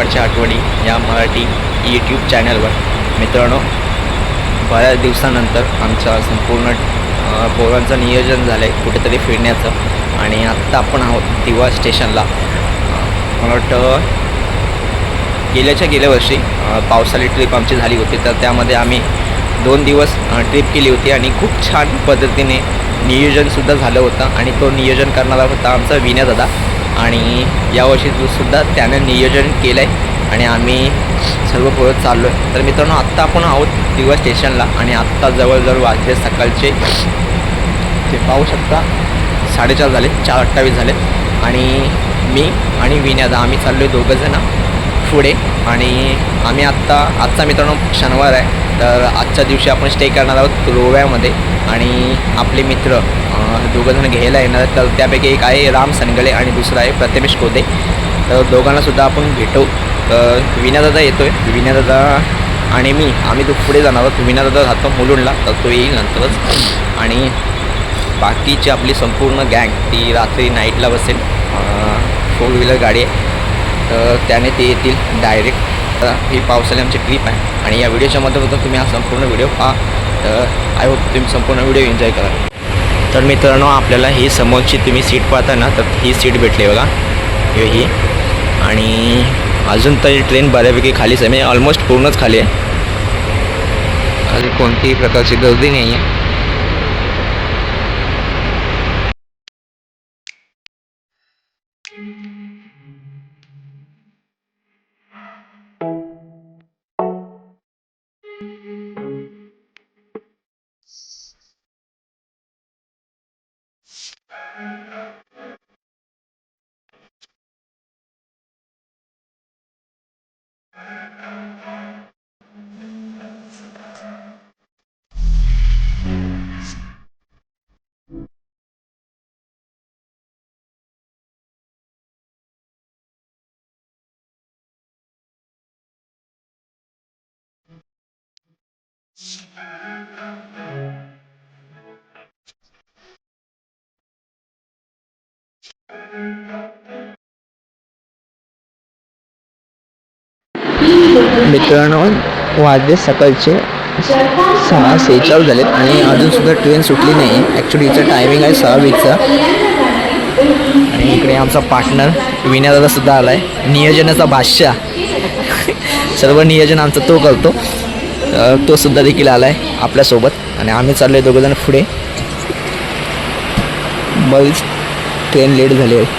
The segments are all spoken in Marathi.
करतो आठवणी या मराठी यूट्यूब चॅनलवर मित्रांनो बऱ्याच दिवसानंतर आमचं संपूर्ण पोरांचं नियोजन झालं आहे कुठेतरी फिरण्याचं आणि आत्ता आपण आहोत दिवा स्टेशनला. मला वाटतं गेल्याच्या गेल्या वर्षी पावसाळी ट्रिप आमची झाली होती. तर त्यामध्ये आम्ही दोन दिवस ट्रिप केली होती आणि खूप छान पद्धतीने नियोजनसुद्धा झालं होतं आणि तो नियोजन करणारा होता आमचा विनय दादा आणि यावर्षी सुद्धा त्यानं नियोजन केलं आहे आणि आम्ही सर्व पोरत चाललो आहे तर मित्रांनो आत्ता आपण आहोत दिवा स्टेशनला आणि आत्ता जवळजवळ वाजले सकाळचे ते पाहू शकता साडेचार झाले चार अठ्ठावीस झाले. आणि मी आणि विण्यादा आम्ही चाललो आहे दोघंजणं पुढे. आणि आम्ही आत्ता आजचा मित्रांनो शनिवार आहे. तर आजच्या दिवशी आपण स्टे करणार आहोत रोव्यामध्ये. आणि आपले मित्र दोघंजण घ्यायला येणार तर त्यापैकी एक आहे राम सनगळे आणि दुसरा आहे प्रथमेश कोदे. तर दोघांनासुद्धा आपण भेटू. तर विनादादा येतो आहे विनादादा आणि मी आम्ही तो पुढे जाणार आहोत. विनादादा राहतो मुलुंडला. तर तो येईल नंतरच. आणि बाकीची आपली संपूर्ण गँग ती रात्री नाईटला बसेल. फोर व्हीलर गाडी आहे. तर त्याने ते येतील डायरेक्ट ही पावसाळी आमची ट्रिप आहे. आणि या व्हिडिओच्या माध्यमातून तुम्ही हा संपूर्ण व्हिडिओ पहा. तर आय होप तुम्ही संपूर्ण व्हिडिओ एन्जॉय करा. तर मित्रांनो आपल्याला ही समोरची तुम्ही सीट पाहता ना तर ही सीट भेटली बघा. हे ही. आणि अजून तरी ट्रेन बऱ्यापैकी खालीच आहे. म्हणजे ऑलमोस्ट पूर्णच खाली आहे. खाली कोणतीही प्रकारची गर्दी नाही आहे मित्रांनो वाजले सकाळचे सहा सेहेचाळीस झालेत आणि अजूनसुद्धा ट्रेन सुटली नाही. ॲक्च्युली हिचं टायमिंग आहे सहा वीकचा आणि इकडे आमचा पार्टनर विनयादादा सुद्धा आला आहे नियोजनाचा बादशाह सर्व नियोजन आमचं तो करतो. तो सुद्धा देखील आला आहे आपल्यासोबत. आणि आम्ही चाललो आहे दोघंजण पुढे. बरीच ट्रेन लेट झाली आहे.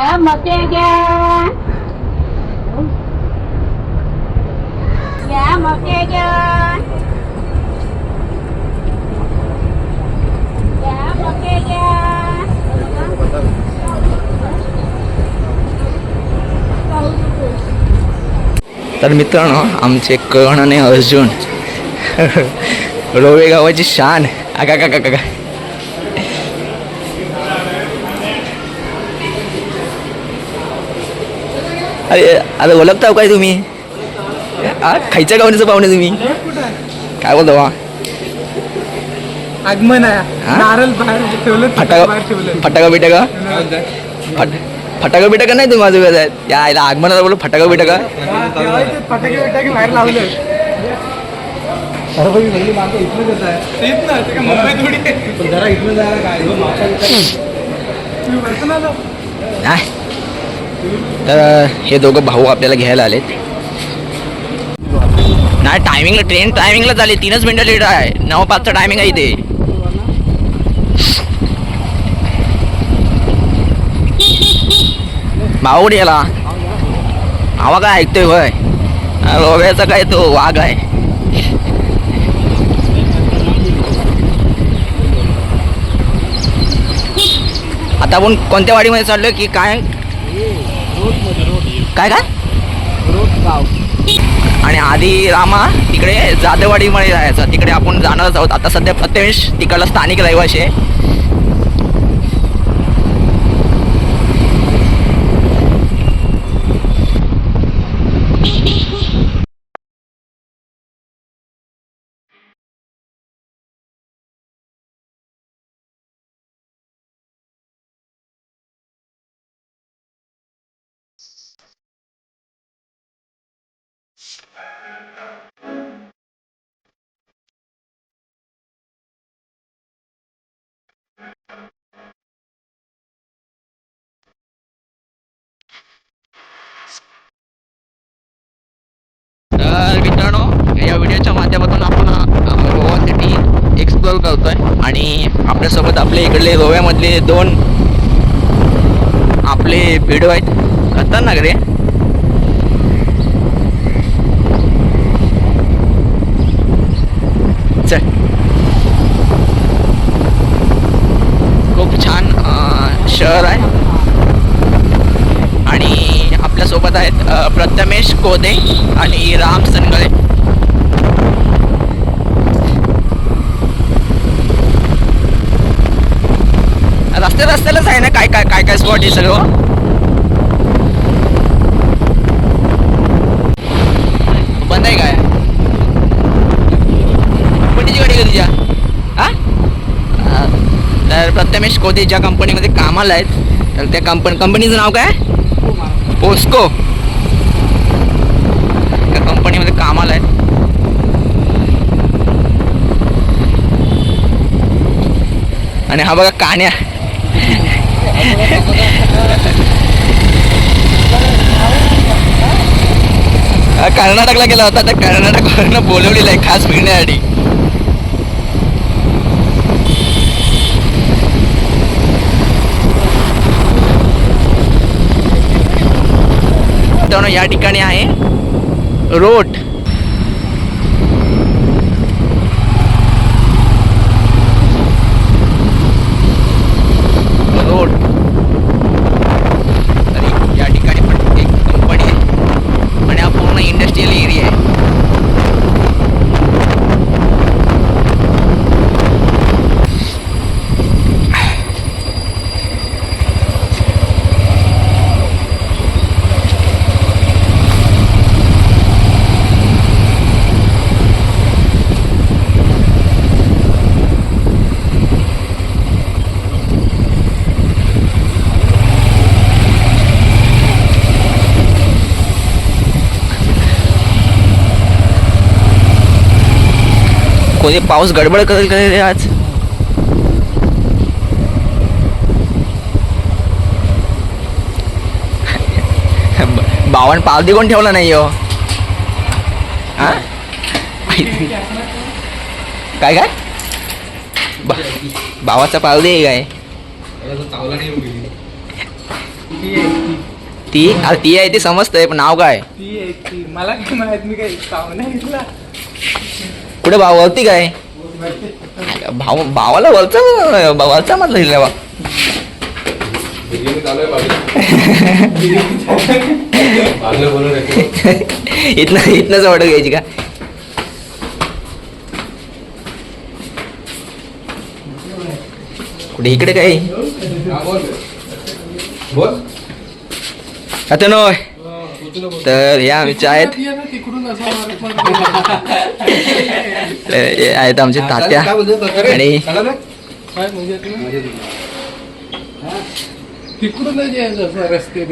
घ्या मके घ्या घ्या मके घ्या घ्या मके घ्या तर मित्रांनो आमचे कर्ण आणि अर्जुन रोवे गावाची शान आका का का का अरे अरे ओळखता काय तुम्ही? आ खायच्या गावण्याचं पाहुणे तुम्ही? काय बोलतो बा? आगमन आहे. हा? नारळ बाहेर ठेवलं फटाका बाहेर ठेवलं. फटाका बिटाका? फट फटाका बिटाका नाही तुम्ही माझं आहेत या आईला आगमनाला बोलू फटाका बिटाका? हा, फटाके बिटाके बाहेर लावले. नाही. तर हे दोघं भाऊ आपल्याला घ्यायला आलेत. नाही टायमिंगला ट्रेन टायमिंगला झाली तीनच मिनिटं लेट आहे. नऊ पाचचं टायमिंग आहे इथे. भाऊ कुठे गेला? आवा काय ऐकतोय होय? रोव्याचा काय तो वाघ आहे. आता आपण कोणत्या वाडीमध्ये चाललोय की काय? काय काय? आणि आधी रामा तिकडे जाधववाडीमध्ये जायचा. तिकडे आपण जाणारच आहोत. आता सध्या प्रत्यमेश तिकडला स्थानिक रहिवाशी आहे. आणि आपल्यासोबत आपले इकडले गोव्यामधले दोन आपले भिडू आहेत. खतरनाक रे? चल. खूप छान शहर आहे. आणि आपल्यासोबत आहेत प्रथमेश कोदे आणि राम सनगळे रस्ते रस्त्यालाच आहे ना काय काय काय काय स्पॉट आहे सर्व बंद आहे काय? कुठेची गाडी का तुझ्या? हा? तर प्रथमेश कोदे ज्या कंपनीमध्ये कामाला आहेत तर त्या कंपनी कंपनीचं नाव काय? पोस्को. त्या कंपनीमध्ये कामाला आहेत. आणि हा बघा कान्या. कर्नाटकला गेला होता तर कर्नाटकवरनं बोलवलेलं आहे खास फिरण्यासाठी. या ठिकाणी आहे रोट रोड तरी या ठिकाणी पण एक कंपनी आहे आणि हा पूर्ण इंडस्ट्रीयल एरिया आहे कोणी पाऊस गडबड करेल करेल रे आज? बावन बावन्न पावती कोण ठेवला नाही हो. हा? काय काय? बा भावाचा पावदी आहे काय? ती ती. अरे ती आहे ती समजतंय पण नाव काय? मला काय माहीत मी काय साव नाही कुठे भाव वरती काय? भाव भावाला वरचा वरचा मधला हिरला बा. इथनं इथनंच ऑर्डर घ्यायची का? कुठे इकडे काय? आता नो तर या आमच्या आहेत आहेत आमच्या तात्या आणि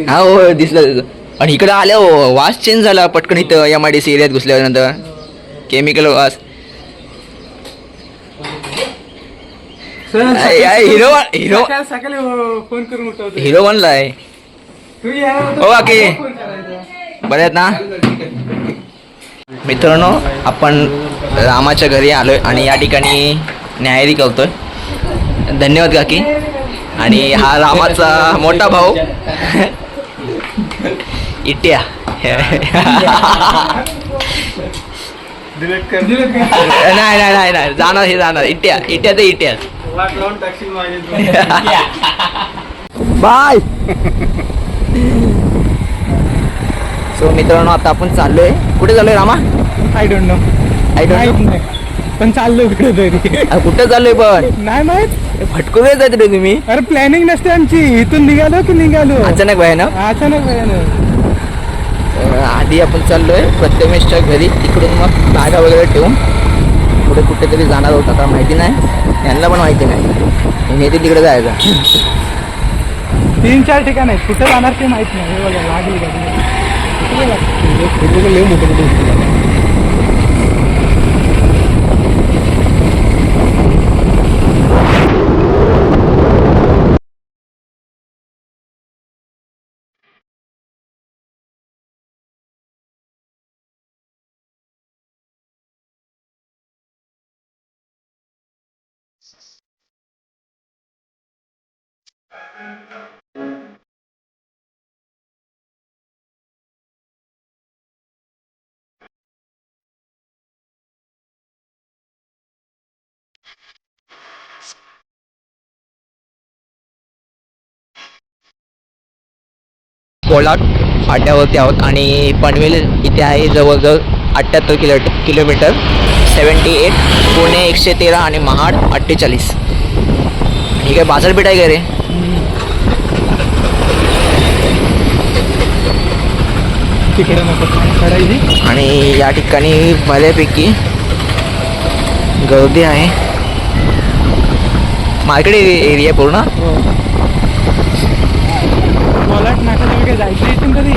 हा हो दिसलं आणि इकडं आल्या हो वास चेंज झाला पटकन इथं एम आय डी सी एरियात घुसल्यानंतर केमिकल वास हिरो हिरो हिरो बनलाय हो, करायचा बरे आहेत ना? मित्रांनो आपण रामाच्या घरी आलोय आणि या ठिकाणी न्यायारी करतोय. धन्यवाद काकी. आणि हा रामाचा मोठा भाऊ. इट्या. नाही नाही नाही नाही. जाणार हे जाणार. इट्या. इट्या ते इट्या. बाय. सो मित्रांनो आता आपण चाललोय. कुठे चाललोय Rama? I don't know I don't know पण चाललो कुठे तरी. कुठे चाललोय पण? नाही माहीत. फटकून जायचं रे तुम्ही. अरे प्लॅनिंग नसते आमची. इथून निघालो की निघालो? अचानक बाय ना अचानक भयानं. अं, आधी आपण चाललोय प्रथमेशच्या घरी. तिकडून मग बॅगा वगैरे ठेवून पुढे कुठेतरी जाणार होता. आता माहिती नाही. यांना पण माहिती नाही. मी ते तिकडे जायचं. तीन चार ठिकाण आहेत. कुठे जाणार ते माहीत नाही. हे बघा लागली गाडी. कोलाट फाट्यावरती आहोत आणि पनवेल इथे आहे जवळजवळ अठ्ठ्याहत्तर kilo kilometre seventy eight Pune एकशे तेरा आणि महाड अठ्ठेचाळीस. हे काय बाजारपेठ आहे का रे आणि या ठिकाणी बऱ्यापैकी गर्दी आहे. मार्केट एरिया पूर्ण? हो कोलाट नाकाला वगैरे जायचं कधी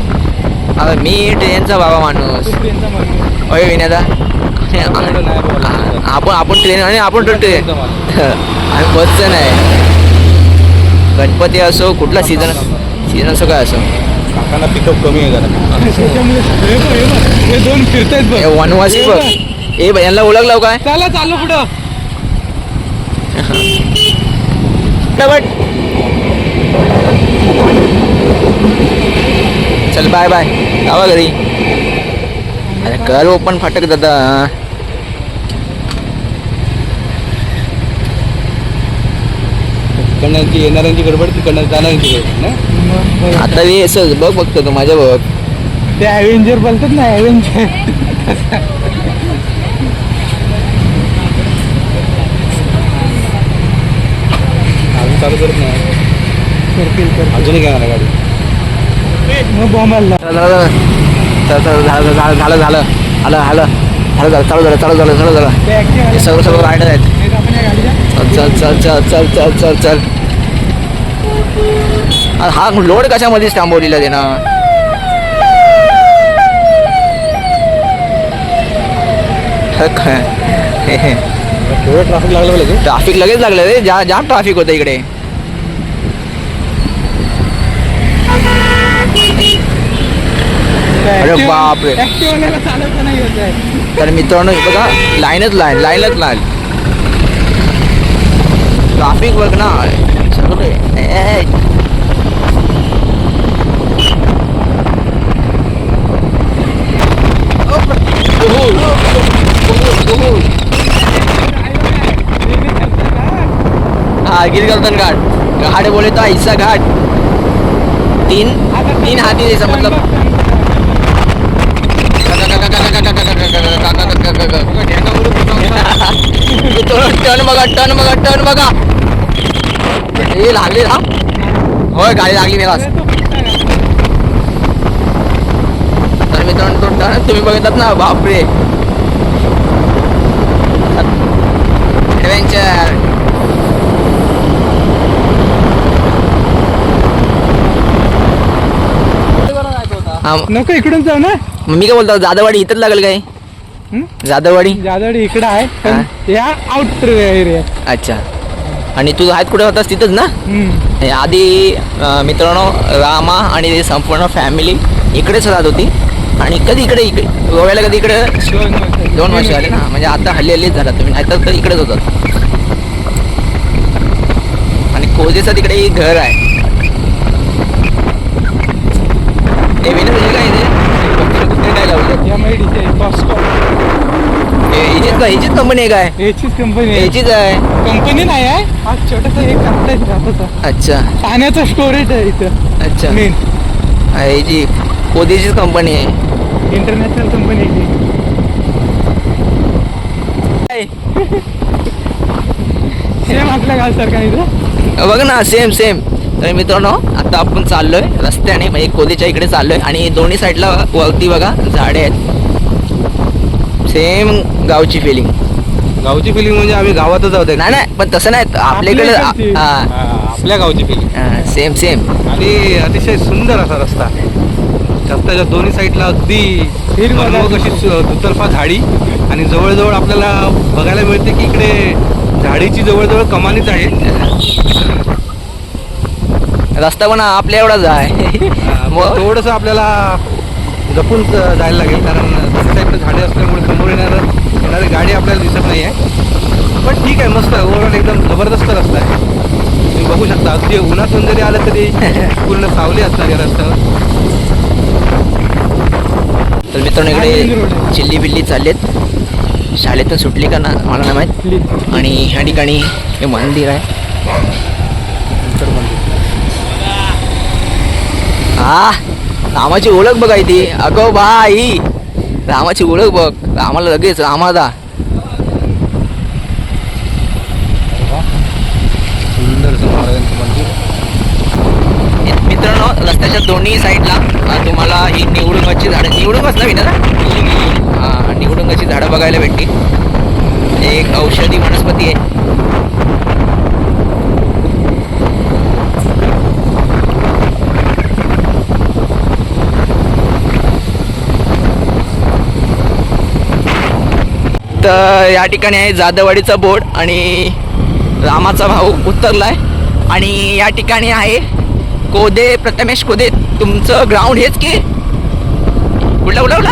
आता मी ट्रेनचा बाबा माणूस. तू ट्रेनचा माणूस. होय विनयदा? आपण आपण ट्रेन आणि आपण ट्रेन. आणि बसचं नाही गणपती असो कुठला सीझन सीझन असो काय असो. काकांना पिकअप कमी आहे जरा. दोन फिरतायत बघ वनवासी बघ. ए बाई, यांना ओळखलं काय? चला चालू पुढं. बट चल बाय बाय जावा घरी. अरे कर ओपन फाटक दादा. तिकडनं येणाऱ्यांची गडबड तिकडनं जाणाऱ्यांची गडबड ना आता हे असं बघ बघतो तू माझ्या बघ. ते ॲव्हेंजर बोलतात ना ॲव्हेंजर अजून चालू करत नाही. अजूनही घेणार गाडी. झालं झालं झालं झालं झालं चालू झालं चालू झालं चालू झालं हे सगळं सगळं रायडर आहेत चल चल चल चल चल चल चल हा लोड कशामध्येच थांबवलेला त्यानं ट्रॅफिक लागलं लगेच ट्रॅफिक लगेच लागलं रे जा जाम ट्रॅफिक होतं इकडे अरे बापरे. तर मित्रांनो बघा लाईनच लाईन लाईनच लाईन. ट्राफिक बघ ना. हाँ घाट. घाट बोले तो ऐसा घाट. तीन तीन हाथी जैसा मतलब. टर्न बघा टर्न बघा टर्न बघा. हे लागली हा होय गाडी लागली मेलास मित्रांनो तो टर्न तुम्ही बघतात ना बापरे. ॲडव्हेंचर नको इकडून जाऊ ना. मी काय बोलतो जाधववाडी इथंच लागेल काय? जाधववाडी? जादवाडी इकडं आहे पण या आउट एरिया अच्छा. आणि तू आहेत कुठे होतास तिथंच ना? आधी मित्रांनो रामा आणि संपूर्ण फॅमिली इकडेच राहत होती. आणि कधी इकडे इकडे? गोव्याला कधी इकडे? दोन वर्ष झाले. ना? म्हणजे आता हल्ली हल्लीच झाला तुम्ही. नाहीतर तर इकडेच होतात. आणि कोजेचं तिकडे एक घर आहे. काय ते? काय लावलं ह्याचीच का? ह्याचीच कंपनी आहे काय? याचीच कंपनी आहे. ह्याचीच आहे. कंपनी नाही आहे. हा छोटासा एक राहतो अच्छा. पाण्याचं स्टोरेज आहे इथं. अच्छा. मेन हा, ह्याची कोदेचीच कंपनी आहे. इंटरनॅशनल कंपनी आहे. काय? सेम आपल्या गावसारखा आहे इथं? बघ ना सेम सेम तर मित्रांनो आता आपण चाललोय रस्त्याने म्हणजे कोदेच्या इकडे चाललोय. आणि दोन्ही साईडला वरती बघा झाडे आहेत. सेम गावची फिलिंग गावची फिलिंग म्हणजे आम्ही गावातच आहोत नाही नाही पण तसं नाही. आपल्याकडे. हा आपल्या गावची फिलिंग सेम सेम आणि अतिशय सुंदर असा रस्ता. रस्त्याच्या दोन्ही साईडला अगदी मनमोहक अशी सु- दुतर्फा झाडी आणि जवळजवळ आपल्याला बघायला मिळते की इकडे झाडीची जवळजवळ कमानीच आहे. रस्ता पण आपल्या एवढाच आहे. मग थोडस आपल्याला जपून जायला लागेल कारण साईडला झाडे असल्यामुळे समोर येणार येणारी गाडी आपल्याला दिसत नाही आहे पण ठीक आहे मस्त आहे. ओव्हरऑल एकदम जबरदस्त रस्ता आहे. तुम्ही बघू शकता अगदी उन्हातून जरी आलं तरी पूर्ण सावली असणार या रस्त्यावर. तर मित्रांनो इकडे. चिल्ली बिल्ली चाललेत. शाळेतून सुटली का ना मला नाही माहीत. आणि ह्या ठिकाणी हे मंदिर आहे. हा रामाची ओळख बघाय ती अगो बाई. रामाची ओळख बघ. रामाला लगेच रामादा मित्रांनो रस्त्याच्या दोन्ही साईडला तुम्हाला ही निवडुंगाची झाडं निवडुंगच नवीन ना? हा निवडुंगाची झाडं बघायला भेटतील. एक औषधी वनस्पती आहे. तर या ठिकाणी आहे जाधववाडीचा बोर्ड आणि रामाचा भाऊ उतरलाय. आणि या ठिकाणी आहे कोदे प्रथमेश कोदे. तुमचं ग्राउंड हेच की? कुठला कुठला कुठला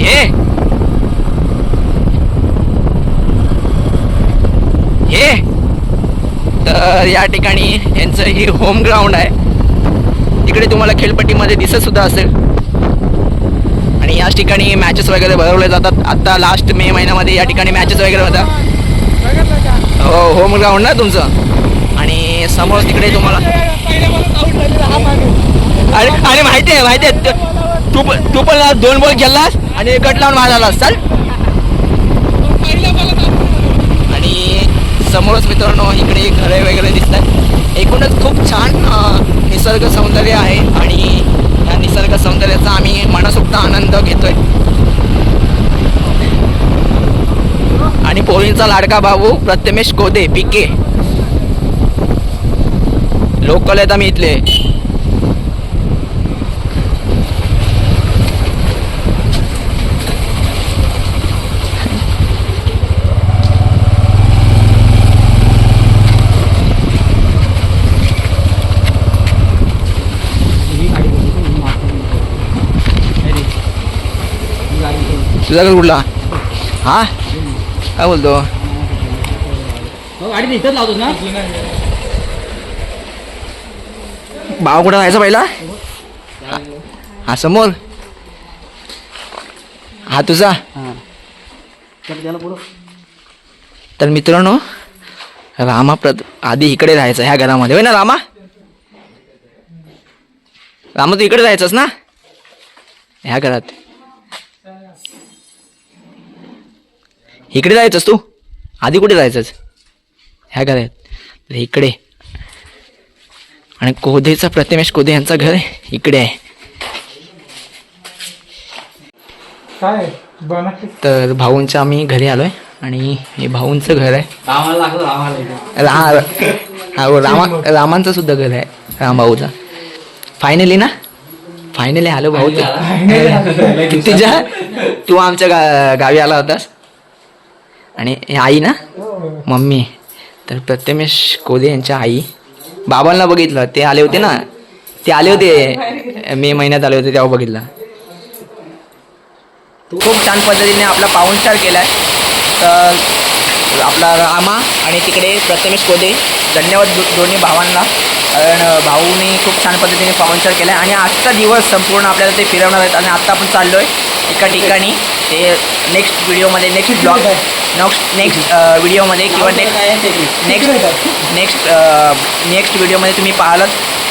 हे. हे. तर या ठिकाणी यांचं हे होम ग्राउंड आहे. तिकडे तुम्हाला खेळपट्टीमध्ये दिसत सुद्धा असेल. आणि याच ठिकाणी मॅचेस वगैरे भरवले जातात. आता लास्ट मे महिन्यामध्ये या ठिकाणी मॅचेस वगैरे होतात. हो हो मुलगा म्हणणार तुमचं. आणि समोर तिकडे तुम्हाला अरे अरे माहिती आहे माहिती आहे. तू- पण तू पण दोन बॉल खेळलास आणि कट लावून मारालास चल आणि समोरच मित्रांनो इकडे घरे वगैरे दिसतात एकूणच खूप छान निसर्ग सौंदर्य आहे आणि या निसर्ग सौंदर्याचा आम्ही मनसोक्त आनंद घेतोय. आणि पोळींचा लाडका भाऊ प्रथमेश कोदे पिके लोकल आहेत आम्ही इथले. तुझा घर कुठला? हा? काय बोलतो? गाडी इथंच लावतो ना? भाव कुठं जायचा पहिला? हा समोर. हा तुझा. तर मित्रांनो रामा प्रत आधी इकडे राहायचं ह्या घरामध्ये. होय ना रामा? रामा तू इकडे राहायचंस ना? ह्या घरात. इकडे जायचंस तू? आधी कुठे जायचंस? ह्या घरात. तर इकडे. आणि कोधेचा प्रतिमेश कोधे यांचं घर इकडे आहे. तर भाऊंच्या आम्ही घरी आलोय आणि हे भाऊंचं घर आहे. हा हो, रामा रामांचं सुद्धा घर आहे राम भाऊचा. फायनली ना? फायनली आलो भाऊ तू तुझ्या तू आमच्या गा गावी आला होतास. आणि हे आई ना? मम्मी. तर प्रथमेश कोले यांच्या आई. बाबांना बघितलं. ते आले होते ना? ते आले होते. मे महिन्यात आले होते तेव्हा बघितलं. खूप छान पद्धतीने आपला पाहुणचार केला आहे तर आपला रामा आणि तिकडे प्रथमेश कोदे धन्यवाद दोन्ही भावांना. कारण भाऊनी खूप छान पद्धतीने पाहुणचार केला आहे आणि आजचा दिवस संपूर्ण आपल्याला ते फिरवणार आहेत. आणि आत्ता आपण चाललो आहे एका ठिकाणी. ते नेक्स्ट व्हिडिओमध्ये नेक्स्ट ब्लॉग नेक्स्ट नेक्स्ट व्हिडिओमध्ये किंवा नेक्स्ट नेक्स्ट नेक्स्ट नेक्स्ट व्हिडिओमध्ये तुम्ही पाहिलं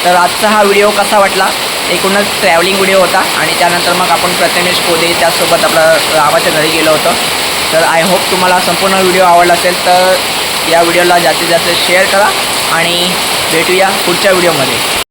तर आजचा हा व्हिडिओ कसा वाटला? एकूणच ट्रॅव्हलिंग व्हिडिओ होता आणि त्यानंतर मग आपण प्रथमेश कोदे त्याचसोबत आपला रामाच्या घरी गेलो होतो. तर आय होप तुम्हाला संपूर्ण व्हिडिओ आवडला असेल तर या व्हिडिओला जास्तीत जास्त शेअर करा आणि भेटूया पुढच्या व्हिडिओमध्ये